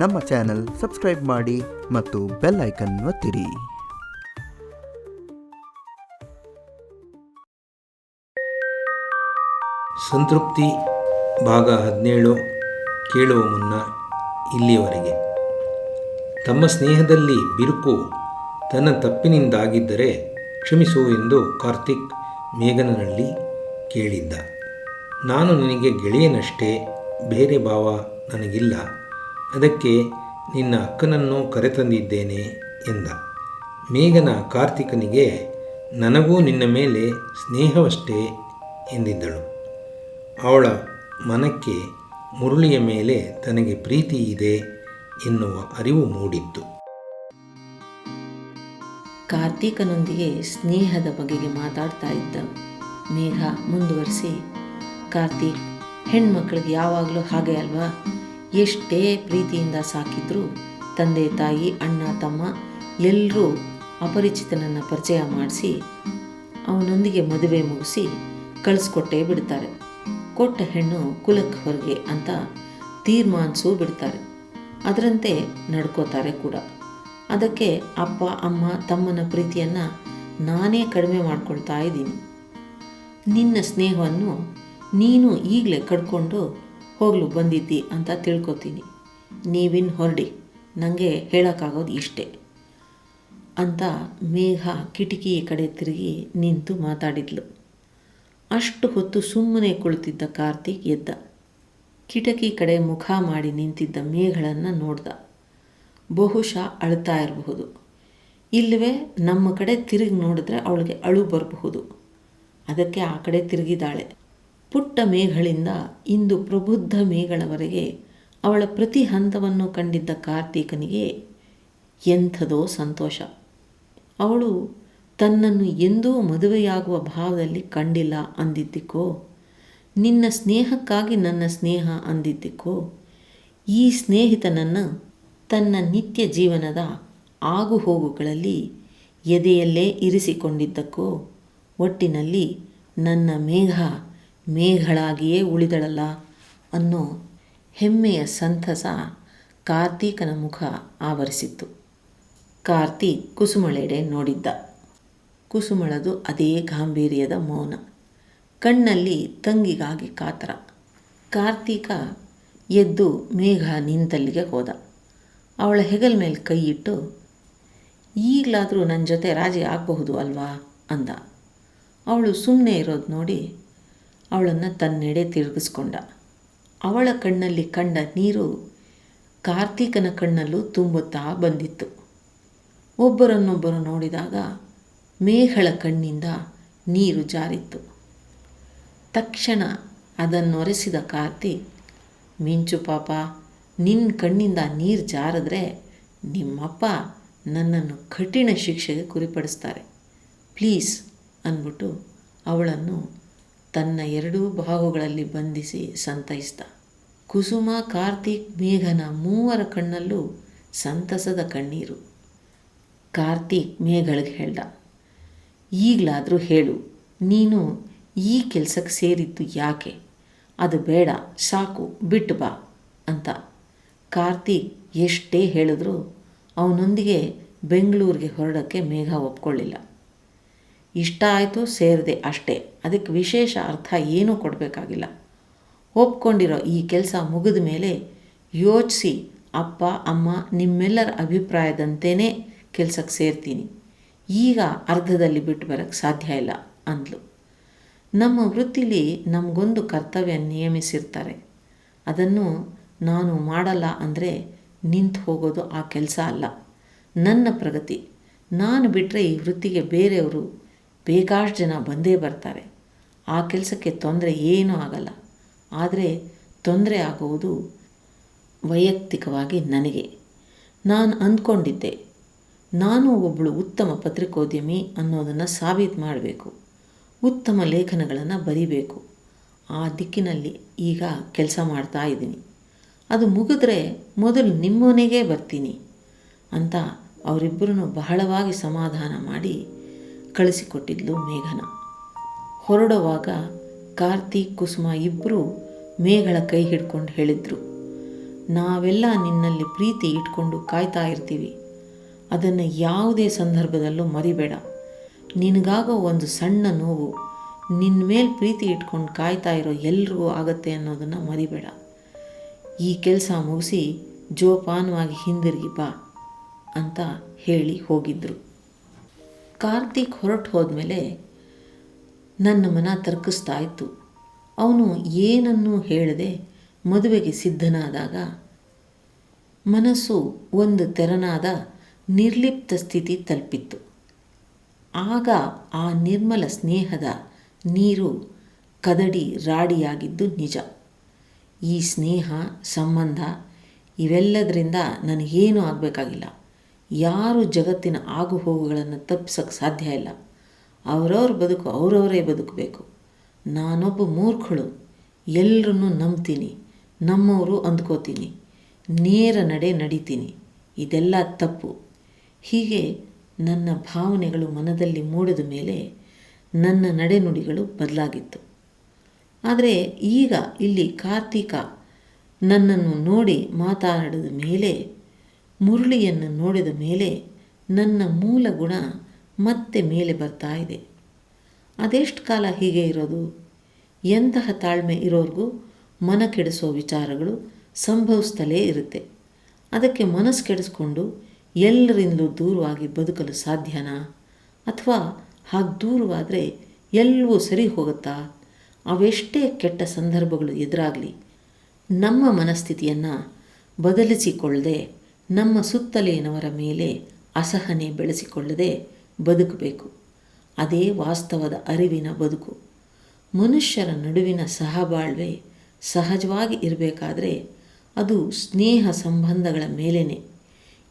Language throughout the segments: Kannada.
ನಮ್ಮ ಚಾನೆಲ್ ಸಬ್ಸ್ಕ್ರೈಬ್ ಮಾಡಿ ಮತ್ತು ಬೆಲ್ ಐಕನ್ ಒತ್ತಿರಿ. ಸಂತೃಪ್ತಿ ಭಾಗ ಹದಿನೇಳು ಕೇಳುವ ಮುನ್ನ ಇಲ್ಲಿಯವರೆಗೆ. ತಮ್ಮ ಸ್ನೇಹದಲ್ಲಿ ಬಿರುಕು ತನ್ನ ತಪ್ಪಿನಿಂದಾಗಿದ್ದರೆ ಕ್ಷಮಿಸು ಎಂದು ಕಾರ್ತಿಕ್ ಮೇಘನನಲ್ಲಿ ಕೇಳಿದ್ದ. ನಾನು ನಿನಗೆ ಗೆಳೆಯನಷ್ಟೇ, ಬೇರೆ ಭಾವ ನನಗಿಲ್ಲ. ಅದಕ್ಕೆ ನಿನ್ನ ಅಕ್ಕನನ್ನು ಕರೆತಂದಿದ್ದೇನೆ ಎಂದ. ಮೇಘನ ಕಾರ್ತಿಕನಿಗೆ, ನನಗೂ ನಿನ್ನ ಮೇಲೆ ಸ್ನೇಹವಷ್ಟೇ ಎಂದಿದ್ದಳು. ಅವಳ ಮನಕ್ಕೆ ಮುರುಳಿಯ ಮೇಲೆ ತನಗೆ ಪ್ರೀತಿ ಇದೆ ಎನ್ನುವ ಅರಿವು ಮೂಡಿತ್ತು. ಕಾರ್ತೀಕನೊಂದಿಗೆ ಸ್ನೇಹದ ಬಗೆಗೆ ಮಾತಾಡ್ತಾ ಇದ್ದ ಮೇಘ ಮುಂದುವರಿಸಿ, ಕಾರ್ತೀಕ್, ಹೆಣ್ಮಕ್ಳಿಗೆ ಯಾವಾಗಲೂ ಹಾಗೆ ಅಲ್ವಾ? ಎಷ್ಟೇ ಪ್ರೀತಿಯಿಂದ ಸಾಕಿದ್ರು ತಂದೆ ತಾಯಿ, ಅಣ್ಣ, ತಮ್ಮ ಎಲ್ಲರೂ ಅಪರಿಚಿತನನ್ನು ಪರಿಚಯ ಮಾಡಿಸಿ ಅವನೊಂದಿಗೆ ಮದುವೆ ಮುಗಿಸಿ ಕಳಿಸ್ಕೊಟ್ಟೇ ಬಿಡ್ತಾರೆ. ಕೊಟ್ಟ ಹೆಣ್ಣು ಕುಲಕ್ಕೆ ಹೊರಗೆ ಅಂತ ತೀರ್ಮಾನಿಸೂ ಬಿಡ್ತಾರೆ. ಅದರಂತೆ ನಡ್ಕೋತಾರೆ ಕೂಡ. ಅದಕ್ಕೆ ಅಪ್ಪ, ಅಮ್ಮ, ತಮ್ಮನ ಪ್ರೀತಿಯನ್ನು ನಾನೇ ಕಡಿಮೆ ಮಾಡ್ಕೊಳ್ತಾ ಇದ್ದೀನಿ. ನಿನ್ನ ಸ್ನೇಹವನ್ನು ನೀನು ಈಗಲೇ ಕಡ್ಕೊಂಡು ಹೋಗಲು, ಬಂದಿದ್ದಿ ಅಂತ ತಿಳ್ಕೊತೀನಿ. ನೀವಿನ್ ಹೊರಡಿ ನನಗೆ ಹೇಳೋಕ್ಕಾಗೋದು ಇಷ್ಟೇ ಅಂತ ಮೇಘ ಕಿಟಕಿ ಕಡೆ ತಿರುಗಿ ನಿಂತು ಮಾತಾಡಿದ್ಲು. ಅಷ್ಟು ಹೊತ್ತು ಸುಮ್ಮನೆ ಕುಳಿತಿದ್ದ ಕಾರ್ತಿಕ್ ಎದ್ದ. ಕಿಟಕಿ ಕಡೆ ಮುಖ ಮಾಡಿ ನಿಂತಿದ್ದ ಮೇಘಳನ್ನು ನೋಡ್ದ. ಬಹುಶಃ ಅಳ್ತಾ ಇರಬಹುದು. ಇಲ್ಲವೇ ನಮ್ಮ ಕಡೆ ತಿರುಗಿ ನೋಡಿದ್ರೆ ಅವಳಿಗೆ ಅಳು ಬರಬಹುದು. ಅದಕ್ಕೆ ಆ ಕಡೆ ತಿರುಗಿದಾಳೆ. ಪುಟ್ಟ ಮೇಘಳಿಂದ ಇಂದು ಪ್ರಬುದ್ಧ ಮೇಘಳವರೆಗೆ ಅವಳ ಪ್ರತಿ ಹಂತವನ್ನು ಕಂಡಿದ್ದ ಕಾರ್ತೀಕನಿಗೆ ಎಂಥದೋ ಸಂತೋಷ. ಅವಳು, ತನ್ನನ್ನು ಎಂದೂ ಮದುವೆಯಾಗುವ ಭಾವದಲ್ಲಿ ಕಂಡಿಲ್ಲ ಅಂದಿದ್ದಕ್ಕೋ? ನಿನ್ನ ಸ್ನೇಹಕ್ಕಾಗಿ ನನ್ನ ಸ್ನೇಹ ಅಂದಿದ್ದಕ್ಕೋ? ಈ ಸ್ನೇಹಿತನನ್ನು ತನ್ನ ನಿತ್ಯ ಜೀವನದ ಆಗುಹೋಗುಗಳಲ್ಲಿ ಎದೆಯಲ್ಲೇ ಇರಿಸಿಕೊಂಡಿದ್ದಕ್ಕೋ? ಒಟ್ಟಿನಲ್ಲಿ ನನ್ನ ಮೇಘ ಮೇಘಳಾಗಿಯೇ ಉಳಿದಳಲ್ಲ ಅನ್ನೋ ಹೆಮ್ಮೆಯ ಸಂತಸ ಕಾರ್ತೀಕನ ಮುಖ ಆವರಿಸಿತ್ತು. ಕಾರ್ತೀಕ್ ಕುಸುಮಳೆಡೆ ನೋಡಿದ್ದ. ಕುಸುಮಳದು ಅದೇ ಗಾಂಭೀರ್ಯದ ಮೌನ. ಕಣ್ಣಲ್ಲಿ ತಂಗಿಗಾಗಿ ಕಾತರ. ಕಾರ್ತೀಕ ಎದ್ದು ಮೇಘ ನಿಂತಲ್ಲಿಗೆ ಹೋದ. ಅವಳ ಹೆಗಲ ಮೇಲೆ ಕೈ ಇಟ್ಟು, ಈಗಲಾದರೂ ನನ್ನ ಜೊತೆ ರಾಜಿ ಆಗಬಹುದು ಅಲ್ವಾ? ಅಂದ. ಅವಳು ಸುಮ್ಮನೆ ಇರೋದು ನೋಡಿ ಅವಳನ್ನು ತನ್ನೆಡೆ ತಿರುಗಿಸ್ಕೊಂಡ. ಅವಳ ಕಣ್ಣಲ್ಲಿ ಕಂಡ ನೀರು ಕಾರ್ತೀಕನ ಕಣ್ಣಲ್ಲೂ ತುಂಬುತ್ತಾ ಬಂದಿತ್ತು. ಒಬ್ಬರನ್ನೊಬ್ಬರು ನೋಡಿದಾಗ ಮೇಘಳ ಕಣ್ಣಿಂದ ನೀರು ಜಾರಿತ್ತು. ತಕ್ಷಣ ಅದನ್ನೊರೆಸಿದ ಕಾರ್ತಿ, ಮಿಂಚು ಪಾಪ ನಿನ್ನ ಕಣ್ಣಿಂದ ನೀರು ಜಾರಿದ್ರೆ ನಿಮ್ಮಪ್ಪ ನನ್ನನ್ನು ಕಠಿಣ ಶಿಕ್ಷೆಗೆ ಗುರಿಪಡಿಸ್ತಾರೆ. ಪ್ಲೀಸ್, ಅಂದ್ಬಿಟ್ಟು ಅವಳನ್ನು ತನ್ನ ಎರಡೂ ಬಾಹುಗಳಲ್ಲಿ ಬಂಧಿಸಿ ಸಂತೈಸಿದ ಕುಸುಮ, ಕಾರ್ತಿಕ್, ಮೇಘನ ಮೂವರ ಕಣ್ಣಲ್ಲೂ ಸಂತಸದ ಕಣ್ಣೀರು. ಕಾರ್ತಿಕ್ ಮೇಘಳಿಗೆ ಹೇಳ್ದ, ಈಗಲಾದರೂ ಹೇಳು, ನೀನು ಈ ಕೆಲಸಕ್ಕೆ ಸೇರಿದ್ದು ಯಾಕೆ? ಅದು ಬೇಡ, ಸಾಕು, ಬಿಟ್ಟು ಬಾ ಅಂತ. ಕಾರ್ತಿಕ್ ಎಷ್ಟೇ ಹೇಳಿದ್ರು ಅವನೊಂದಿಗೆ ಬೆಂಗಳೂರಿಗೆ ಹೊರಡೋಕ್ಕೆ ಮೇಘ ಒಪ್ಕೊಳ್ಳಿಲ್ಲ. ಇಷ್ಟ ಆಯಿತು ಸೇರಿದೆ ಅಷ್ಟೇ. ಅದಕ್ಕೆ ವಿಶೇಷ ಅರ್ಥ ಏನೂ ಕೊಡಬೇಕಾಗಿಲ್ಲ. ಒಪ್ಕೊಂಡಿರೋ ಈ ಕೆಲಸ ಮುಗಿದ ಮೇಲೆ ಯೋಚಿಸಿ, ಅಪ್ಪ, ಅಮ್ಮ, ನಿಮ್ಮೆಲ್ಲರ ಅಭಿಪ್ರಾಯದಂತೆಯೇ ಕೆಲಸಕ್ಕೆ ಸೇರ್ತೀನಿ. ಈಗ ಅರ್ಧದಲ್ಲಿ ಬಿಟ್ಟು ಬರೋಕ್ಕೆ ಸಾಧ್ಯ ಇಲ್ಲ, ಅಂದ್ಲು. ನಮ್ಮ ವೃತ್ತಿಲಿ ನಮಗೊಂದು ಕರ್ತವ್ಯ ನಿಯಮಿಸಿರ್ತಾರೆ. ಅದನ್ನು ನಾನು ಮಾಡಲ್ಲ ಅಂದರೆ ನಿಂತು ಹೋಗೋದು ಆ ಕೆಲಸ ಅಲ್ಲ. ನನ್ನ ಪ್ರಗತಿ. ನಾನು ಬಿಟ್ಟರೆ ಈ ವೃತ್ತಿಗೆ ಬೇರೆಯವರು ಬೇಕಾಷ್ಟು ಜನ ಬಂದೇ ಬರ್ತಾರೆ. ಆ ಕೆಲಸಕ್ಕೆ ತೊಂದರೆ ಏನೂ ಆಗಲ್ಲ. ಆದರೆ ತೊಂದರೆ ಆಗುವುದು ವೈಯಕ್ತಿಕವಾಗಿ ನನಗೆ. ನಾನು ಅಂದ್ಕೊಂಡಿದ್ದೆ, ನಾನು ಒಬ್ಬಳು ಉತ್ತಮ ಪತ್ರಿಕೋದ್ಯಮಿ ಅನ್ನೋದನ್ನು ಸಾಬೀತು ಮಾಡಬೇಕು. ಉತ್ತಮ ಲೇಖನಗಳನ್ನು ಬರಿಬೇಕು. ಆ ದಿಕ್ಕಿನಲ್ಲಿ ಈಗ ಕೆಲಸ ಮಾಡ್ತಾ ಇದ್ದೀನಿ. ಅದು ಮುಗಿದ್ರೆ ಮೊದಲು ನಿಮ್ಮನೆಗೆ ಬರ್ತೀನಿ ಅಂತ ಅವರಿಬ್ಬರನ್ನು ಬಹಳವಾಗಿ ಸಮಾಧಾನ ಮಾಡಿ ಕಳಿಸಿಕೊಟ್ಟಿದ್ಲು ಮೇಘನ. ಹೊರಡುವಾಗ ಕಾರ್ತಿಕ್ ಕುಸುಮ ಇಬ್ಬರು ಮೇಘಳ ಕೈ ಹಿಡ್ಕೊಂಡು ಹೇಳಿದರು, ನಾವೆಲ್ಲ ನಿನ್ನಲ್ಲಿ ಪ್ರೀತಿ ಇಟ್ಕೊಂಡು ಕಾಯ್ತಾ ಇರ್ತೀವಿ. ಅದನ್ನು ಯಾವುದೇ ಸಂದರ್ಭದಲ್ಲೂ ಮರಿಬೇಡ. ನಿನಗಾಗೋ ಒಂದು ಸಣ್ಣ ನೋವು ನಿನ್ನ ಮೇಲೆ ಪ್ರೀತಿ ಇಟ್ಕೊಂಡು ಕಾಯ್ತಾ ಇರೋ ಎಲ್ರಿಗೂ ಆಗತ್ತೆ ಅನ್ನೋದನ್ನು ಮರಿಬೇಡ. ಈ ಕೆಲಸ ಮುಗಿಸಿ ಜೋಪಾನವಾಗಿ ಹಿಂದಿರುಗಿ ಬಾ ಅಂತ ಹೇಳಿ ಹೋಗಿದ್ದರು ಕಾರ್ತೀಕ್ ಹೊರಟು ಹೋದ್ಮೇಲೆ ನನ್ನ ಮನ ತರ್ಕಿಸ್ತಾ ಇತ್ತು. ಅವನು ಏನನ್ನೂ ಹೇಳದೆ ಮದುವೆಗೆ ಸಿದ್ಧನಾದಾಗ ಮನಸ್ಸು ಒಂದು ತೆರನಾದ ನಿರ್ಲಿಪ್ತ ಸ್ಥಿತಿ ತಲುಪಿತ್ತು. ಆಗ ಆ ನಿರ್ಮಲ ಸ್ನೇಹದ ನೀರು ಕದಡಿ ರಾಡಿಯಾಗಿದ್ದು ನಿಜ. ಈ ಸ್ನೇಹ, ಸಂಬಂಧ ಇವೆಲ್ಲದರಿಂದ ನನಗೇನೂ ಆಗಬೇಕಾಗಿಲ್ಲ. ಯಾರು ಜಗತ್ತಿನ ಆಗುಹೋಗುಗಳನ್ನು ತಪ್ಪಿಸೋಕ್ಕೆ ಸಾಧ್ಯ ಇಲ್ಲ. ಅವರವ್ರ ಬದುಕು ಅವರವರೇ ಬದುಕಬೇಕು. ನಾನೊಬ್ಬ ಮೂರ್ಖಳು. ಎಲ್ಲರನ್ನೂ ನಂಬ್ತೀನಿ. ನಮ್ಮವರು ಅಂದ್ಕೋತೀನಿ. ನೇರ ನಡೆ ನಡಿತೀನಿ. ಇದೆಲ್ಲ ತಪ್ಪು. ಹೀಗೆ ನನ್ನ ಭಾವನೆಗಳು ಮನದಲ್ಲಿ ಮೂಡಿದ ಮೇಲೆ ನನ್ನ ನಡೆನುಡಿಗಳು ಬದಲಾಗಿತ್ತು. ಆದರೆ ಈಗ ಇಲ್ಲಿ ಕಾರ್ತಿಕ ನನ್ನನ್ನು ನೋಡಿ ಮಾತಾಡಿದ ಮೇಲೆ ಮುರಳಿಯನ್ನು ನೋಡಿದ ಮೇಲೆ ನನ್ನ ಮೂಲ ಗುಣ ಮತ್ತೆ ಮೇಲೆ ಬರ್ತಾ ಇದೆ. ಅದೆಷ್ಟು ಕಾಲ ಹೀಗೆ ಇರೋದು? ಎಂತಹ ತಾಳ್ಮೆ ಇರೋರ್ಗೂ ಮನ ಕೆಡಿಸೋ ವಿಚಾರಗಳು ಸಂಭವಿಸ್ತಲೇ ಇರುತ್ತೆ. ಅದಕ್ಕೆ ಮನಸ್ಸು ಕೆಡಿಸ್ಕೊಂಡು ಎಲ್ಲರಿಂದಲೂ ದೂರವಾಗಿ ಬದುಕಲು ಸಾಧ್ಯನಾ? ಅಥವಾ ಹಾಗೆ ದೂರವಾದರೆ ಎಲ್ಲವೂ ಸರಿ ಹೋಗುತ್ತಾ? ಅವೆಷ್ಟೇ ಕೆಟ್ಟ ಸಂದರ್ಭಗಳು ಎದುರಾಗಲಿ, ನಮ್ಮ ಮನಸ್ಥಿತಿಯನ್ನು ಬದಲಿಸಿಕೊಳ್ಳದೆ ನಮ್ಮ ಸುತ್ತಲಿನವರ ಮೇಲೆ ಅಸಹನೆ ಬೆಳೆಸಿಕೊಳ್ಳದೆ ಬದುಕಬೇಕು. ಅದೇ ವಾಸ್ತವದ ಅರಿವಿನ ಬದುಕು. ಮನುಷ್ಯರ ನಡುವಿನ ಸಹಬಾಳ್ವೆ ಸಹಜವಾಗಿ ಇರಬೇಕಾದ್ರೆ ಅದು ಸ್ನೇಹ ಸಂಬಂಧಗಳ ಮೇಲೇ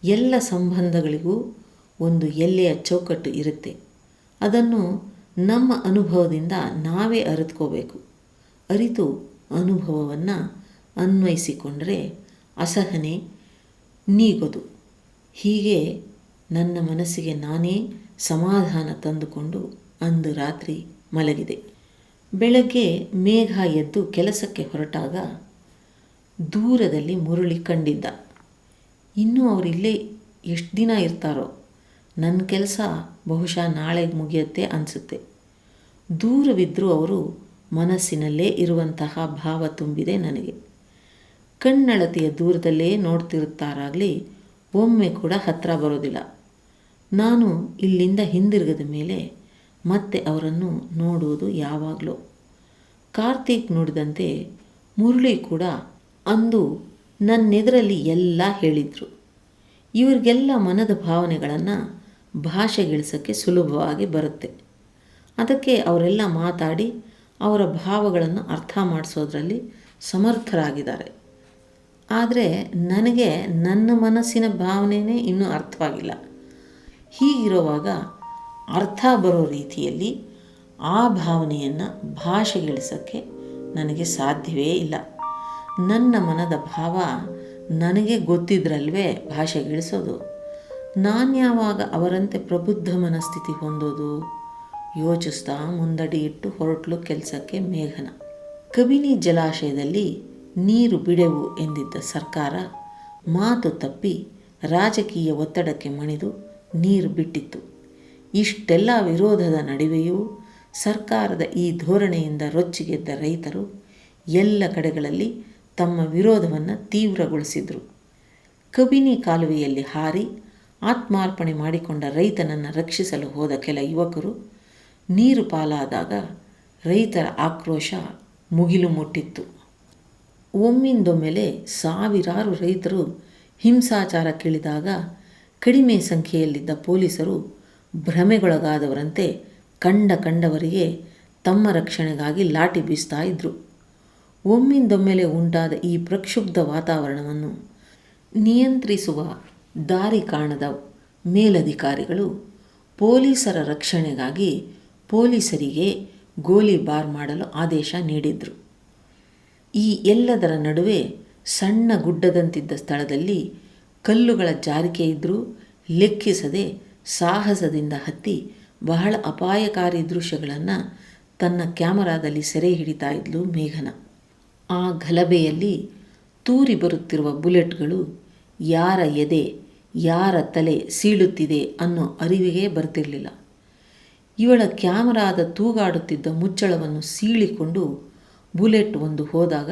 ಎಲ್ಲ ಸಂಬಂಧಗಳಿಗೂ ಒಂದು ಎಲ್ಲೆಯ ಚೌಕಟ್ಟು ಇರುತ್ತೆ. ಅದನ್ನು ನಮ್ಮ ಅನುಭವದಿಂದ ನಾವೇ ಅರಿತ್ಕೋಬೇಕು. ಅರಿತು ಅನುಭವವನ್ನು ಅನ್ವಯಿಸಿಕೊಂಡರೆ ಅಸಹನೆ ನೀಗೋದು. ಹೀಗೆ ನನ್ನ ಮನಸ್ಸಿಗೆ ನಾನೇ ಸಮಾಧಾನ ತಂದುಕೊಂಡು ಅಂದು ರಾತ್ರಿ ಮಲಗಿದೆ. ಬೆಳಗ್ಗೆ ಮೇಘ ಎದ್ದು ಕೆಲಸಕ್ಕೆ ಹೊರಟಾಗ ದೂರದಲ್ಲಿ ಮುರುಳಿ ಕಂಡಿದ್ದ. ಇನ್ನೂ ಅವರಿಲ್ಲೇ ಎಷ್ಟು ದಿನ ಇರ್ತಾರೋ. ನನ್ನ ಕೆಲಸ ಬಹುಶಃ ನಾಳೆ ಮುಗಿಯುತ್ತೆ ಅನಿಸುತ್ತೆ. ದೂರವಿದ್ದರೂ ಅವರು ಮನಸ್ಸಿನಲ್ಲೇ ಇರುವಂತಹ ಭಾವ ತುಂಬಿದೆ ನನಗೆ. ಕಣ್ಣಳತೆಯ ದೂರದಲ್ಲೇ ನೋಡ್ತಿರುತ್ತಾರಾಗಲಿ, ಒಮ್ಮೆ ಕೂಡ ಹತ್ತಿರ ಬರೋದಿಲ್ಲ. ನಾನು ಇಲ್ಲಿಂದ ಹಿಂದಿರುಗದ ಮೇಲೆ ಮತ್ತೆ ಅವರನ್ನು ನೋಡುವುದು ಯಾವಾಗಲೂ. ಕಾರ್ತಿಕ್ ನೋಡಿದಂತೆ ಮುರಳಿ ಕೂಡ ಅಂದು ನನ್ನೆದುರಲ್ಲಿ ಎಲ್ಲ ಹೇಳಿದರು. ಇವರಿಗೆಲ್ಲ ಮನದ ಭಾವನೆಗಳನ್ನು ಭಾಷೆಗಿಳಿಸೋಕ್ಕೆ ಸುಲಭವಾಗಿ ಬರುತ್ತೆ. ಅದಕ್ಕೆ ಅವರೆಲ್ಲ ಮಾತಾಡಿ ಅವರ ಭಾವಗಳನ್ನು ಅರ್ಥ ಮಾಡಿಸೋದ್ರಲ್ಲಿ ಸಮರ್ಥರಾಗಿದ್ದಾರೆ. ಆದರೆ ನನಗೆ ನನ್ನ ಮನಸ್ಸಿನ ಭಾವನೆಯೇ ಇನ್ನೂ ಅರ್ಥವಾಗಿಲ್ಲ. ಹೀಗಿರುವಾಗ ಅರ್ಥ ಬರೋ ರೀತಿಯಲ್ಲಿ ಆ ಭಾವನೆಯನ್ನು ಭಾಷೆಗಿಳಿಸೋಕ್ಕೆ ನನಗೆ ಸಾಧ್ಯವೇ ಇಲ್ಲ. ನನ್ನ ಮನದ ಭಾವ ನನಗೆ ಗೊತ್ತಿದ್ರಲ್ವೇ ಭಾಷೆಗಿಳಿಸೋದು. ನಾನು ಯಾವಾಗ ಅವರಂತೆ ಪ್ರಬುದ್ಧ ಮನಸ್ಥಿತಿ ಹೊಂದೋದು? ಯೋಚಿಸ್ತಾ ಮುಂದಡಿ ಇಟ್ಟು ಹೊರಟ್ಲು ಕೆಲಸಕ್ಕೆ ಮೇಘನ. ಕಬಿನಿ ಜಲಾಶಯದಲ್ಲಿ ನೀರು ಬಿಡೆವು ಎಂದಿದ್ದ ಸರ್ಕಾರ ಮಾತು ತಪ್ಪಿ ರಾಜಕೀಯ ಒತ್ತಡಕ್ಕೆ ಮಣಿದು ನೀರು ಬಿಟ್ಟಿತ್ತು. ಇಷ್ಟೆಲ್ಲ ವಿರೋಧದ ನಡುವೆಯೂ ಸರ್ಕಾರದ ಈ ಧೋರಣೆಯಿಂದ ರೊಚ್ಚಿಗೆದ್ದ ರೈತರು ಎಲ್ಲ ಕಡೆಗಳಲ್ಲಿ ತಮ್ಮ ವಿರೋಧವನ್ನು ತೀವ್ರಗೊಳಿಸಿದರು. ಕಬಿನಿ ಕಾಲುವೆಯಲ್ಲಿ ಹಾರಿ ಆತ್ಮಾರ್ಪಣೆ ಮಾಡಿಕೊಂಡ ರೈತನನ್ನು ರಕ್ಷಿಸಲು ಹೋದ ಕೆಲ ಯುವಕರು ನೀರು ಪಾಲಾದಾಗ ರೈತರ ಆಕ್ರೋಶ ಮುಗಿಲು ಮುಟ್ಟಿತ್ತು. ಒಮ್ಮಿಂದೊಮ್ಮೆಲೆ ಸಾವಿರಾರು ರೈತರು ಹಿಂಸಾಚಾರಕ್ಕಿಳಿದಾಗ ಕಡಿಮೆ ಸಂಖ್ಯೆಯಲ್ಲಿದ್ದ ಪೊಲೀಸರು ಭ್ರಮೆಗೊಳಗಾದವರಂತೆ ಕಂಡ ಕಂಡವರಿಗೆ ತಮ್ಮ ರಕ್ಷಣೆಗಾಗಿ ಲಾಠಿ ಬೀಸ್ತಾ ಇದ್ದರು ಒಮ್ಮಿಂದೊಮ್ಮೆಲೆ ಉಂಟಾದ ಈ ಪ್ರಕ್ಷುಬ್ಧ ವಾತಾವರಣವನ್ನು ನಿಯಂತ್ರಿಸುವ ದಾರಿ ಕಾಣದ ಮೇಲಧಿಕಾರಿಗಳು ಪೊಲೀಸರ ರಕ್ಷಣೆಗಾಗಿ ಪೊಲೀಸರಿಗೆ ಗೋಲಿಬಾರ್ ಮಾಡಲು ಆದೇಶ ನೀಡಿದರು. ಈ ಎಲ್ಲದರ ನಡುವೆ ಸಣ್ಣ ಗುಡ್ಡದಂತಿದ್ದ ಸ್ಥಳದಲ್ಲಿ ಕಲ್ಲುಗಳ ಜಾರಿಕೆ ಇದ್ದರೂ ಲೆಕ್ಕಿಸದೆ ಸಾಹಸದಿಂದ ಹತ್ತಿ ಬಹಳ ಅಪಾಯಕಾರಿ ದೃಶ್ಯಗಳನ್ನು ತನ್ನ ಕ್ಯಾಮರಾದಲ್ಲಿ ಸೆರೆ ಹಿಡಿತಾ ಇದ್ಲು ಮೇಘನ. ಆ ಗಲಭೆಯಲ್ಲಿ ತೂರಿ ಬರುತ್ತಿರುವ ಬುಲೆಟ್ಗಳು ಯಾರ ಎದೆ, ಯಾರ ತಲೆ ಸೀಳುತ್ತಿದೆ ಅನ್ನೋ ಅರಿವಿಗೆ ಬರ್ತಿರಲಿಲ್ಲ. ಇವಳ ಕ್ಯಾಮರಾದ ತೂಗಾಡುತ್ತಿದ್ದ ಮುಚ್ಚಳವನ್ನು ಸೀಳಿಕೊಂಡು ಬುಲೆಟ್ ಒಂದು ಹೋದಾಗ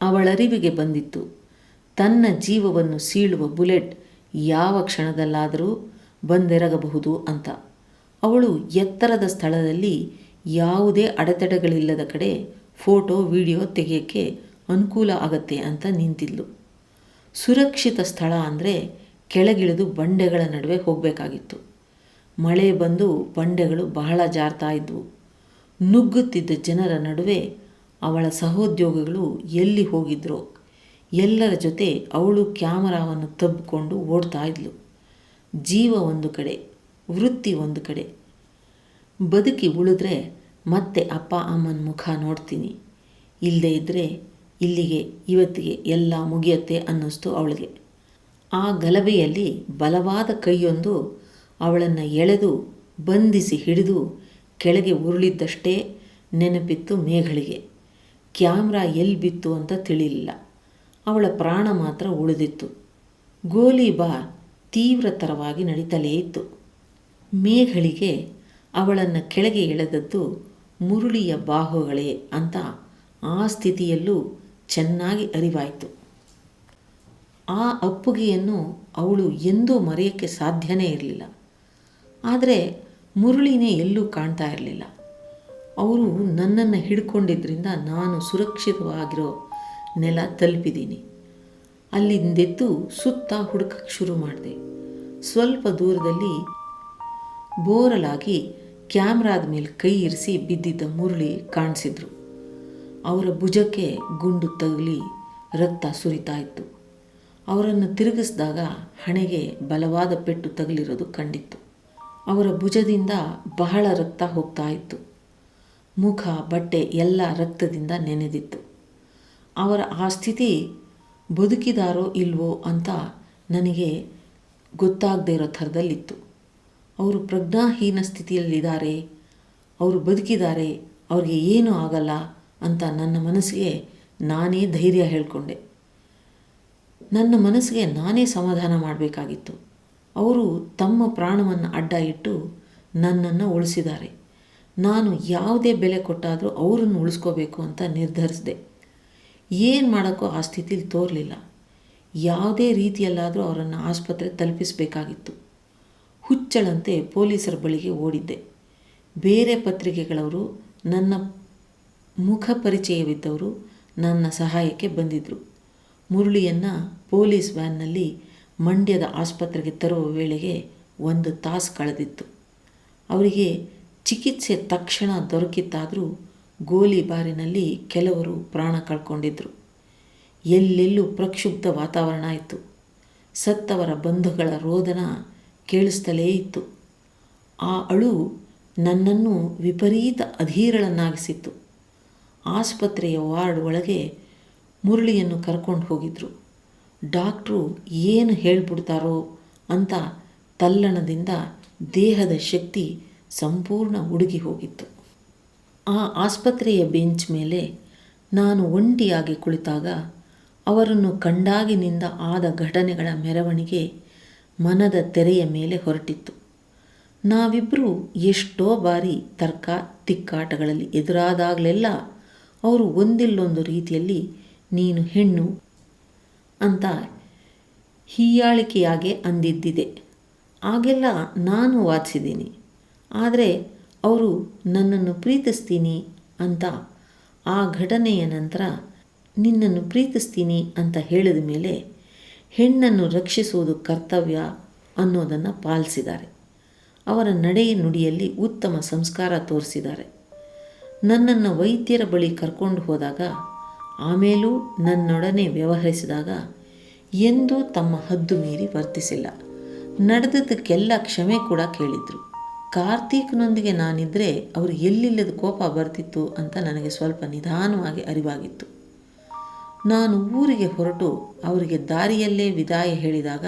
ಅವಳರಿವಿಗೆ ಬಂದಿತ್ತು. ತನ್ನ ಜೀವವನ್ನು ಸೀಳುವ ಬುಲೆಟ್ ಯಾವ ಕ್ಷಣದಲ್ಲಾದರೂ ಬಂದೆರಗಬಹುದು ಅಂತ. ಅವಳು ಎತ್ತರದ ಸ್ಥಳದಲ್ಲಿ ಯಾವುದೇ ಅಡೆತಡೆಗಳಿಲ್ಲದ ಕಡೆ ಫೋಟೋ, ವಿಡಿಯೋ ತೆಗೆಯೋಕ್ಕೆ ಅನುಕೂಲ ಆಗತ್ತೆ ಅಂತ ನಿಂತಿದ್ಲು. ಸುರಕ್ಷಿತ ಸ್ಥಳ ಅಂದರೆ ಕೆಳಗಿಳಿದು ಬಂಡೆಗಳ ನಡುವೆ ಹೋಗಬೇಕಾಗಿತ್ತು. ಮಳೆ ಬಂದು ಬಂಡೆಗಳು ಬಹಳ ಜಾರ್ತಾ ಇದ್ವು. ನುಗ್ಗುತ್ತಿದ್ದ ಜನರ ನಡುವೆ ಅವಳ ಸಹೋದ್ಯೋಗಿಗಳು ಎಲ್ಲಿ ಹೋಗಿದ್ರೋ, ಎಲ್ಲರ ಜೊತೆ ಅವಳು ಕ್ಯಾಮರಾವನ್ನು ತಬ್ಬಿಕೊಂಡು ಓಡ್ತಾ ಇದ್ಲು. ಜೀವ ಒಂದು ಕಡೆ, ವೃತ್ತಿ ಒಂದು ಕಡೆ. ಬದುಕಿ ಉಳಿದ್ರೆ ಮತ್ತೆ ಅಪ್ಪ ಅಮ್ಮನ ಮುಖ ನೋಡ್ತೀನಿ. ಇಲ್ಲದೇ ಇದ್ದರೆ ಇಲ್ಲಿಗೆ, ಇವತ್ತಿಗೆ ಎಲ್ಲ ಮುಗಿಯತ್ತೆ ಅನ್ನಿಸ್ತು ಅವಳಿಗೆ. ಆ ಗಲಭೆಯಲ್ಲಿ ಬಲವಾದ ಕೈಯೊಂದು ಅವಳನ್ನು ಎಳೆದು, ಬಂಧಿಸಿ ಹಿಡಿದು, ಕೆಳಗೆ ಉರುಳಿದ್ದಷ್ಟೇ ನೆನಪಿತ್ತು ಮೇಘಳಿಗೆ. ಕ್ಯಾಮ್ರಾ ಎಲ್ಲಿ ಬಿತ್ತು ಅಂತ ತಿಳಿಲಿಲ್ಲ. ಅವಳ ಪ್ರಾಣ ಮಾತ್ರ ಉಳಿದಿತ್ತು. ಗೋಲಿಬಾರ್ ತೀವ್ರತರವಾಗಿ ನಡೀತಲೇ ಇತ್ತು. ಮೇಘಳಿಗೆ ಅವಳನ್ನು ಕೆಳಗೆ ಎಳೆದದ್ದು ಮುರುಳಿಯ ಬಾಹುಗಳೇ ಅಂತ ಆ ಸ್ಥಿತಿಯಲ್ಲೂ ಚೆನ್ನಾಗಿ ಅರಿವಾಯಿತು. ಆ ಅಪ್ಪುಗೆಯನ್ನು ಅವಳು ಎಂದೂ ಮರೆಯೋಕ್ಕೆ ಸಾಧ್ಯನೇ ಇರಲಿಲ್ಲ. ಆದರೆ ಮುರುಳಿನೇ ಎಲ್ಲೂ ಕಾಣ್ತಾ ಇರಲಿಲ್ಲ. ಅವರು ನನ್ನನ್ನು ಹಿಡ್ಕೊಂಡಿದ್ದರಿಂದ ನಾನು ಸುರಕ್ಷಿತವಾಗಿರೋ ನೆಲ ತಲುಪಿದ್ದೀನಿ. ಅಲ್ಲಿಂದೆದ್ದು ಸುತ್ತ ಹುಡುಕಕ್ಕೆ ಶುರು ಮಾಡಿದೆ. ಸ್ವಲ್ಪ ದೂರದಲ್ಲಿ ಬೋರಲಾಗಿ ಕ್ಯಾಮ್ರಾದ ಮೇಲೆ ಕೈ ಇರಿಸಿ ಬಿದ್ದಿದ್ದ ಮುರುಳಿ ಕಾಣಿಸಿದ್ರು. ಅವರ ಭುಜಕ್ಕೆ ಗುಂಡು ತಗಲಿ ರಕ್ತ ಸುರಿತಾ ಇತ್ತು. ಅವರನ್ನು ತಿರುಗಿಸಿದಾಗ ಹಣೆಗೆ ಬಲವಾದ ಪೆಟ್ಟು ತಗಲಿರೋದು ಕಂಡಿತ್ತು. ಅವರ ಭುಜದಿಂದ ಬಹಳ ರಕ್ತ ಹೋಗ್ತಾ ಇತ್ತು. ಮುಖ, ಬಟ್ಟೆ ಎಲ್ಲ ರಕ್ತದಿಂದ ನೆನೆದಿತ್ತು. ಅವರ ಆ ಸ್ಥಿತಿ ಬದುಕಿದಾರೋ ಇಲ್ವೋ ಅಂತ ನನಗೆ ಗೊತ್ತಾಗದೇ ಇರೋ ಥರದಲ್ಲಿತ್ತು. ಅವರು ಪ್ರಜ್ಞಾಹೀನ ಸ್ಥಿತಿಯಲ್ಲಿದ್ದಾರೆ, ಅವರು ಬದುಕಿದ್ದಾರೆ, ಅವ್ರಿಗೆ ಏನೂ ಆಗಲ್ಲ ಅಂತ ನನ್ನ ಮನಸ್ಸಿಗೆ ನಾನೇ ಧೈರ್ಯ ಹೇಳಿಕೊಂಡೆ. ನನ್ನ ಮನಸ್ಸಿಗೆ ನಾನೇ ಸಮಾಧಾನ ಮಾಡಬೇಕಾಗಿತ್ತು. ಅವರು ತಮ್ಮ ಪ್ರಾಣವನ್ನು ಅಡ್ಡ ಇಟ್ಟು ನನ್ನನ್ನು ಉಳಿಸಿದ್ದಾರೆ. ನಾನು ಯಾವುದೇ ಬೆಲೆ ಕೊಟ್ಟಾದರೂ ಅವರನ್ನು ಉಳಿಸ್ಕೋಬೇಕು ಅಂತ ನಿರ್ಧರಿಸಿದೆ. ಏನು ಮಾಡೋಕ್ಕೋ ಆ ಸ್ಥಿತಿಲಿ ತೋರಲಿಲ್ಲ. ಯಾವುದೇ ರೀತಿಯಲ್ಲಾದರೂ ಅವರನ್ನು ಆಸ್ಪತ್ರೆ ತಲುಪಿಸಬೇಕಾಗಿತ್ತು. ಹುಚ್ಚಳಂತೆ ಪೊಲೀಸರ ಬಳಿಗೆ ಓಡಿದ್ದೆ. ಬೇರೆ ಪತ್ರಿಕೆಗಳವರು ನನ್ನ ಮುಖ ಪರಿಚಯವಿದ್ದವರು ನನ್ನ ಸಹಾಯಕ್ಕೆ ಬಂದಿದ್ದರು ಮುರಳಿಯನ್ನು ಪೊಲೀಸ್ ವ್ಯಾನ್ನಲ್ಲಿ ಮಂಡ್ಯದ ಆಸ್ಪತ್ರೆಗೆ ತರುವ ವೇಳೆಗೆ ಒಂದು ತಾಸು ಕಳೆದಿತ್ತು. ಅವರಿಗೆ ಚಿಕಿತ್ಸೆ ತಕ್ಷಣ ದೊರಕಿತ್ತಾದರೂ ಗೋಲಿಬಾರಿನಲ್ಲಿ ಕೆಲವರು ಪ್ರಾಣ ಕಳ್ಕೊಂಡಿದ್ದರು ಎಲ್ಲೆಲ್ಲೂ ಪ್ರಕ್ಷುಬ್ಧ ವಾತಾವರಣ ಇತ್ತು. ಸತ್ತವರ ಬಂಧುಗಳ ರೋದನ ಕೇಳಿಸ್ತಲೇ ಇತ್ತು. ಆ ಅಳು ನನ್ನನ್ನು ವಿಪರೀತ ಅಧೀರಳನ್ನಾಗಿಸಿತ್ತು. ಆಸ್ಪತ್ರೆಯ ವಾರ್ಡ್ ಒಳಗೆ ಮುರಳಿಯನ್ನು ಕರ್ಕೊಂಡು ಹೋಗಿದ್ರು. ಡಾಕ್ಟ್ರು ಏನು ಹೇಳ್ಬಿಡ್ತಾರೋ ಅಂತ ತಲ್ಲಣದಿಂದ ದೇಹದ ಶಕ್ತಿ ಸಂಪೂರ್ಣ ಉಡುಗಿ ಹೋಗಿತ್ತು. ಆ ಆಸ್ಪತ್ರೆಯ ಬೆಂಚ್ ಮೇಲೆ ನಾನು ಒಂಟಿಯಾಗಿ ಕುಳಿತಾಗ ಅವರನ್ನು ಕಂಡಾಗಿನಿಂದ ಆದ ಘಟನೆಗಳ ಮೆರವಣಿಗೆ ಮನದ ತೆರೆಯ ಮೇಲೆ ಹೊರಟಿತ್ತು. ನಾವಿಬ್ಬರೂ ಎಷ್ಟೋ ಬಾರಿ ತರ್ಕ ತಿಕ್ಕಾಟಗಳಲ್ಲಿ ಎದುರಾದಾಗಲೆಲ್ಲ ಅವರು ಒಂದಿಲ್ಲೊಂದು ರೀತಿಯಲ್ಲಿ ನೀನು ಹೆಣ್ಣು ಅಂತ ಹೀಯಾಳಿಕೆಯಾಗೆ ಅಂದಿದ್ದಿದೆ. ಆಗೆಲ್ಲ ನಾನು ವಾದಿಸಿದ್ದೀನಿ. ಆದರೆ ಅವರು ನನ್ನನ್ನು ಪ್ರೀತಿಸ್ತೀನಿ ಅಂತ ಆ ಘಟನೆಯ ನಂತರ ನಿನ್ನನ್ನು ಪ್ರೀತಿಸ್ತೀನಿ ಅಂತ ಹೇಳಿದ ಮೇಲೆ ಹೆಣ್ಣನ್ನು ರಕ್ಷಿಸುವುದು ಕರ್ತವ್ಯ ಅನ್ನೋದನ್ನು ಪಾಲಿಸಿದ್ದಾರೆ. ಅವರ ನಡೆಯ ನುಡಿಯಲ್ಲಿ ಉತ್ತಮ ಸಂಸ್ಕಾರ ತೋರಿಸಿದ್ದಾರೆ. ನನ್ನನ್ನು ವೈದ್ಯರ ಬಳಿ ಕರ್ಕೊಂಡು ಹೋದಾಗ ಆಮೇಲೂ ನನ್ನೊಡನೆ ವ್ಯವಹರಿಸಿದಾಗ ಎಂದೂ ತಮ್ಮ ಹದ್ದು ಮೀರಿ ವರ್ತಿಸಿಲ್ಲ. ನಡೆದದ್ದಕ್ಕೆಲ್ಲ ಕ್ಷಮೆ ಕೂಡ ಕೇಳಿದರು. ಕಾರ್ತೀಕ್ನೊಂದಿಗೆ ನಾನಿದ್ದರೆ ಅವರು ಎಲ್ಲಿಲ್ಲದ ಕೋಪ ಬರ್ತಿತ್ತು ಅಂತ ನನಗೆ ಸ್ವಲ್ಪ ನಿಧಾನವಾಗಿ ಅರಿವಾಗಿತ್ತು. ನಾನು ಊರಿಗೆ ಹೊರಟು ಅವರಿಗೆ ದಾರಿಯಲ್ಲೇ ವಿದಾಯ ಹೇಳಿದಾಗ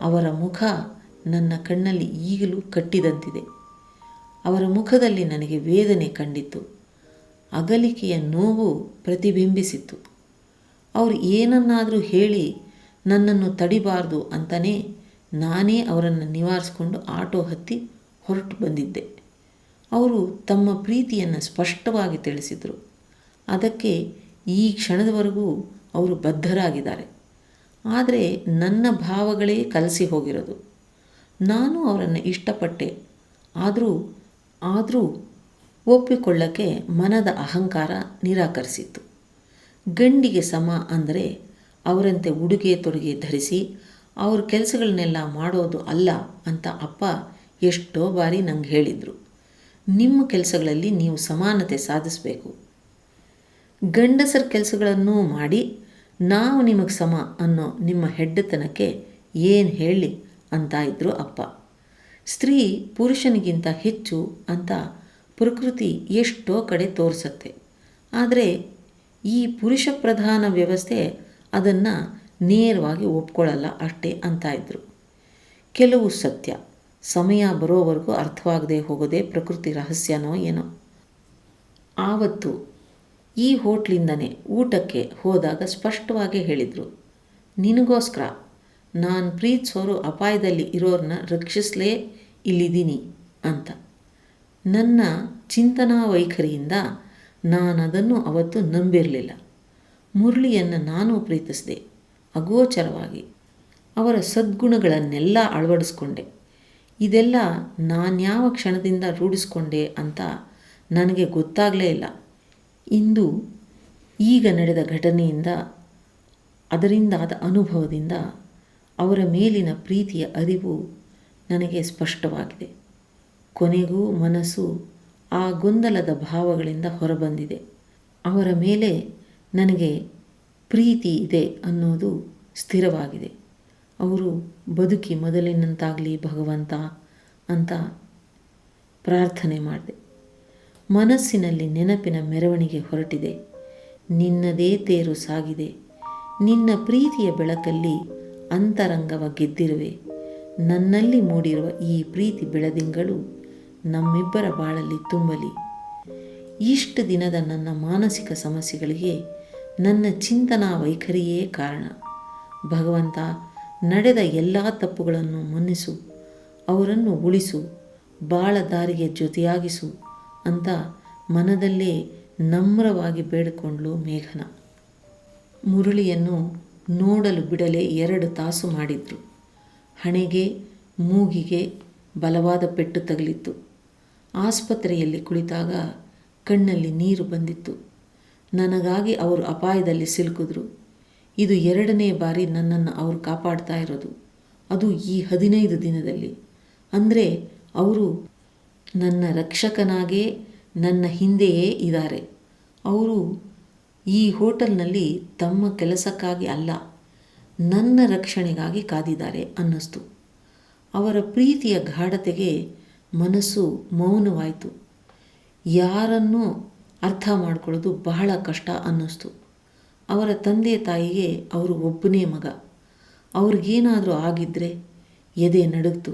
ಅವರ ಮುಖ ನನ್ನ ಕಣ್ಣಲ್ಲಿ ಈಗಲೂ ಕಟ್ಟಿದಂತಿದೆ. ಅವರ ಮುಖದಲ್ಲಿ ನನಗೆ ವೇದನೆ ಕಂಡಿತ್ತು. ಅಗಲಿಕೆಯ ನೋವು ಪ್ರತಿಬಿಂಬಿಸಿತ್ತು. ಅವರು ಏನನ್ನಾದರೂ ಹೇಳಿ ನನ್ನನ್ನು ತಡಿಬಾರ್ದು ಅಂತಲೇ ನಾನೇ ಅವರನ್ನು ನಿವಾರಿಸಿಕೊಂಡು ಆಟೋ ಹತ್ತಿ ಹೊರಟು ಬಂದಿದ್ದೆ. ಅವರು ತಮ್ಮ ಪ್ರೀತಿಯನ್ನು ಸ್ಪಷ್ಟವಾಗಿ ತಿಳಿಸಿದರು. ಅದಕ್ಕೆ ಈ ಕ್ಷಣದವರೆಗೂ ಅವರು ಬದ್ಧರಾಗಿದ್ದಾರೆ. ಆದರೆ ನನ್ನ ಭಾವಗಳೇ ಕಲಸಿ ಹೋಗಿರೋದು. ನಾನು ಅವರನ್ನು ಇಷ್ಟಪಟ್ಟೆ. ಆದರೂ ಆದರೂ ಒಪ್ಪಿಕೊಳ್ಳಕ್ಕೆ ಮನದ ಅಹಂಕಾರ ನಿರಾಕರಿಸಿತ್ತು. ಗಂಡಿಗೆ ಸಮ ಅಂದರೆ ಅವರಂತೆ ಉಡುಗೆ ತೊಡುಗೆ ಧರಿಸಿ, ಅವ್ರ ಕೆಲಸಗಳನ್ನೆಲ್ಲ ಮಾಡೋದು ಅಲ್ಲ ಅಂತ ಅಪ್ಪ ಎಷ್ಟೋ ಬಾರಿ ನಂಗೆ ಹೇಳಿದರು, ನಿಮ್ಮ ಕೆಲಸಗಳಲ್ಲಿ ನೀವು ಸಮಾನತೆ ಸಾಧಿಸಬೇಕು. ಗಂಡಸರ ಕೆಲಸಗಳನ್ನು ಮಾಡಿ ನಾವು ನಿಮಗೆ ಸಮ ಅನ್ನೋ ನಿಮ್ಮ ಹೆಡ್ಡತನಕ್ಕೆ ಏನು ಹೇಳಿ? ಅಂತ ಇದ್ದರು ಅಪ್ಪ. ಸ್ತ್ರೀ ಪುರುಷನಿಗಿಂತ ಹೆಚ್ಚು ಅಂತ ಪ್ರಕೃತಿ ಎಷ್ಟೋ ಕಡೆ ತೋರಿಸತ್ತೆ. ಆದರೆ ಈ ಪುರುಷ ಪ್ರಧಾನ ವ್ಯವಸ್ಥೆ ಅದನ್ನು ನೇರವಾಗಿ ಒಪ್ಕೊಳ್ಳಲ್ಲ ಅಷ್ಟೇ ಅಂತ ಇದ್ದರು ಕೆಲವು ಸತ್ಯ. ಸಮಯ ಬರೋವರೆಗೂ ಅರ್ಥವಾಗದೆ ಹೋಗೋದೆ ಪ್ರಕೃತಿ ರಹಸ್ಯನೋ ಏನೋ. ಆವತ್ತು ಈ ಹೋಟ್ಲಿಂದನೇ ಊಟಕ್ಕೆ ಹೋದಾಗ ಸ್ಪಷ್ಟವಾಗಿ ಹೇಳಿದರು, ನಿನಗೋಸ್ಕರ ನಾನು ಪ್ರೀತಿಸೋರು ಅಪಾಯದಲ್ಲಿ ಇರೋರನ್ನ ರಕ್ಷಿಸಲೇ ಇಲ್ಲಿದ್ದೀನಿ ಅಂತ. ನನ್ನ ಚಿಂತನಾ ವೈಖರಿಯಿಂದ ನಾನು ಅದನ್ನು ಅವತ್ತು ನಂಬಿರಲಿಲ್ಲ. ಮುರಳಿಯನ್ನು ನಾನು ಪ್ರೀತಿಸಿದೆ, ಅಗೋಚರವಾಗಿ ಅವರ ಸದ್ಗುಣಗಳನ್ನೆಲ್ಲ ಅಳವಡಿಸ್ಕೊಂಡೆ. ಇದೆಲ್ಲ ನಾನ್ಯಾವ ಕ್ಷಣದಿಂದ ರೂಢಿಸ್ಕೊಂಡೆ ಅಂತ ನನಗೆ ಗೊತ್ತಾಗಲೇ ಇಲ್ಲ. ಇಂದು ಈಗ ನಡೆದ ಘಟನೆಯಿಂದ ಅದರಿಂದಾದ ಅನುಭವದಿಂದ ಅವರ ಮೇಲಿನ ಪ್ರೀತಿಯ ಅರಿವು ನನಗೆ ಸ್ಪಷ್ಟವಾಗಿದೆ. ಕೊನೆಗೂ ಮನಸ್ಸು ಆ ಗೊಂದಲದ ಭಾವಗಳಿಂದ ಹೊರಬಂದಿದೆ. ಅವರ ಮೇಲೆ ನನಗೆ ಪ್ರೀತಿ ಇದೆ ಅನ್ನೋದು ಸ್ಥಿರವಾಗಿದೆ. ಅವರು ಬದುಕಿ ಮೊದಲಿನಂತಾಗಲಿ ಭಗವಂತ ಅಂತ ಪ್ರಾರ್ಥನೆ ಮಾಡಿದೆ. ಮನಸ್ಸಿನಲ್ಲಿ ನೆನಪಿನ ಮೆರವಣಿಗೆ ಹೊರಟಿದೆ. ನಿನ್ನದೇ ತೇರು ಸಾಗಿದೆ. ನಿನ್ನ ಪ್ರೀತಿಯ ಬೆಳಕಲ್ಲಿ ಅಂತರಂಗವ ಗೆದ್ದಿರುವೆ. ನನ್ನಲ್ಲಿ ಮೂಡಿರುವ ಈ ಪ್ರೀತಿ ಬೆಳದಿಂಗಳು ನಮ್ಮಿಬ್ಬರ ಬಾಳಲ್ಲಿ ತುಂಬಲಿ. ಇಷ್ಟು ದಿನದ ನನ್ನ ಮಾನಸಿಕ ಸಮಸ್ಯೆಗಳಿಗೆ ನನ್ನ ಚಿಂತನಾ ವೈಖರಿಯೇ ಕಾರಣ. ಭಗವಂತ ನಡೆದ ಎಲ್ಲ ತಪ್ಪುಗಳನ್ನು ಮನ್ನಿಸು, ಅವರನ್ನು ಉಳಿಸು, ಬಾಳ ದಾರಿಗೆ ಜೊತೆಯಾಗಿಸು ಅಂತ ಮನದಲ್ಲೇ ನಮ್ರವಾಗಿ ಬೇಡಿಕೊಂಡ್ಲು ಮೇಘನ. ಮುರುಳಿಯನ್ನು ನೋಡಲು ಬಿಡಲೇ ಎರಡು ತಾಸು ಮಾಡಿದ್ರು. ಹಣೆಗೆ, ಮೂಗಿಗೆ ಬಲವಾದ ಪೆಟ್ಟು ತಗಲಿತ್ತು. ಆಸ್ಪತ್ರೆಯಲ್ಲಿ ಕುಳಿತಾಗ ಕಣ್ಣಲ್ಲಿ ನೀರು ಬಂದಿತ್ತು. ನನಗಾಗಿ ಅವರು ಅಪಾಯದಲ್ಲಿ ಸಿಲುಕಿದ್ರು. ಇದು ಎರಡನೇ ಬಾರಿ ನನ್ನನ್ನು ಅವರು ಕಾಪಾಡ್ತಾ ಇರೋದು. ಅದು ಈ ಹದಿನೈದು ದಿನದಲ್ಲಿ. ಅಂದರೆ ಅವರು ನನ್ನ ರಕ್ಷಕನಾಗೇ ನನ್ನ ಹಿಂದೆಯೇ ಇದ್ದಾರೆ. ಅವರು ಈ ಹೋಟೆಲ್ನಲ್ಲಿ ತಮ್ಮ ಕೆಲಸಕ್ಕಾಗಿ ಅಲ್ಲ, ನನ್ನ ರಕ್ಷಣೆಗಾಗಿ ಕಾದಿದ್ದಾರೆ ಅನ್ನಿಸ್ತು. ಅವರ ಪ್ರೀತಿಯ ಗಾಢತೆಗೆ ಮನಸ್ಸು ಮೌನವಾಯಿತು. ಯಾರನ್ನೂ ಅರ್ಥ ಮಾಡಿಕೊಳ್ಳೋದು ಬಹಳ ಕಷ್ಟ ಅನ್ನಿಸ್ತು. ಅವರ ತಂದೆ ತಾಯಿಗೆ ಅವರು ಒಬ್ಬನೇ ಮಗ. ಅವ್ರಿಗೇನಾದರೂ ಆಗಿದ್ದರೆ ಎದೆ ನಡುಗ್ತು.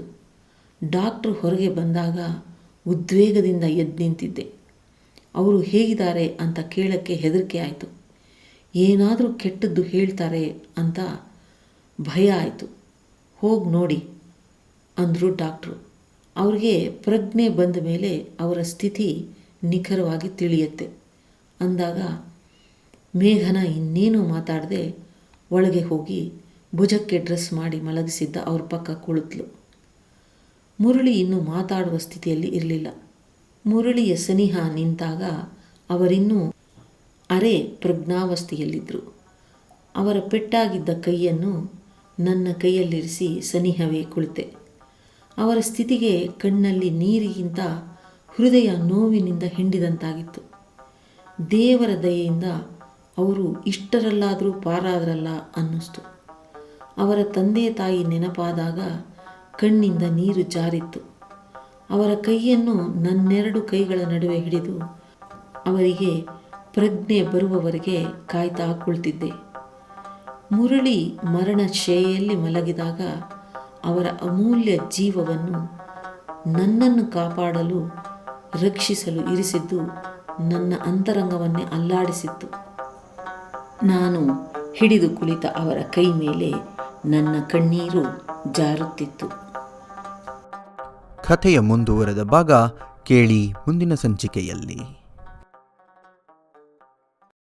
ಡಾಕ್ಟ್ರು ಹೊರಗೆ ಬಂದಾಗ ಉದ್ವೇಗದಿಂದ ಎದ್ದು ನಿಂತಿದ್ದೆ. ಅವರು ಹೇಗಿದ್ದಾರೆ ಅಂತ ಕೇಳೋಕ್ಕೆ ಹೆದರಿಕೆ ಆಯಿತು. ಏನಾದರೂ ಕೆಟ್ಟದ್ದು ಹೇಳ್ತಾರೆ ಅಂತ ಭಯ ಆಯಿತು. ಹೋಗಿ ನೋಡಿ ಅಂದರು ಡಾಕ್ಟ್ರು. ಅವ್ರಿಗೆ ಪ್ರಜ್ಞೆ ಬಂದ ಮೇಲೆ ಅವರ ಸ್ಥಿತಿ ನಿಖರವಾಗಿ ತಿಳಿಯುತ್ತೆ. ಅಂದಾಗ ಮೇಘನ ಇನ್ನೇನು ಮಾತಾಡದೆ ಒಳಗೆ ಹೋಗಿ ಭುಜಕ್ಕೆ ಡ್ರೆಸ್ ಮಾಡಿ ಮಲಗಿಸಿದ್ದ ಅವ್ರ ಪಕ್ಕ ಕುಳಿತ್ಲು. ಮುರಳಿ ಇನ್ನೂ ಮಾತಾಡುವ ಸ್ಥಿತಿಯಲ್ಲಿ ಇರಲಿಲ್ಲ. ಮುರಳಿಯ ಸನಿಹ ನಿಂತಾಗ ಅವರಿನ್ನೂ ಅರೆ ಪ್ರಜ್ಞಾವಸ್ಥೆಯಲ್ಲಿದ್ದರು ಅವರ ಪೆಟ್ಟಾಗಿದ್ದ ಕೈಯನ್ನು ನನ್ನ ಕೈಯಲ್ಲಿರಿಸಿ ಸನಿಹವೇ ಕುಳಿತೆ. ಅವರ ಸ್ಥಿತಿಗೆ ಕಣ್ಣಲ್ಲಿ ನೀರಿಗಿಂತ ಹೃದಯ ನೋವಿನಿಂದ ಹಿಂಡಿದಂತಾಗಿತ್ತು. ದೇವರ ದಯೆಯಿಂದ ಅವರು ಇಷ್ಟರಲ್ಲಾದರೂ ಪಾರಾದ್ರಲ್ಲ ಅನ್ನಿಸ್ತು. ಅವರ ತಂದೆ ತಾಯಿ ನೆನಪಾದಾಗ ಕಣ್ಣಿಂದ ನೀರು ಜಾರಿತ್ತು. ಅವರ ಕೈಯನ್ನು ನನ್ನೆರಡು ಕೈಗಳ ನಡುವೆ ಹಿಡಿದು ಅವರಿಗೆ ಪ್ರಜ್ಞೆ ಬರುವವರೆಗೆ ಕಾಯ್ತಾ ಕುಳಿತಿದ್ದೆ. ಮುರಳಿ ಮರಣ ಶೇಯಲ್ಲಿ ಮಲಗಿದಾಗ ಅವರ ಅಮೂಲ್ಯ ಜೀವವನ್ನು ನನ್ನನ್ನು ಕಾಪಾಡಲು, ರಕ್ಷಿಸಲು ಇರಿಸಿದ್ದು ನನ್ನ ಅಂತರಂಗವನ್ನೇ ಅಲ್ಲಾಡಿಸಿತ್ತು. ನಾನು ಹಿಡಿದು ಕುಳಿತ ಅವರ ಕೈ ಮೇಲೆ ನನ್ನ ಕಣ್ಣೀರು ಜಾರುತ್ತಿತ್ತು. ಕಥೆಯ ಮುಂದುವರೆದ ಭಾಗ ಕೇಳಿ ಮುಂದಿನ ಸಂಚಿಕೆಯಲ್ಲಿ.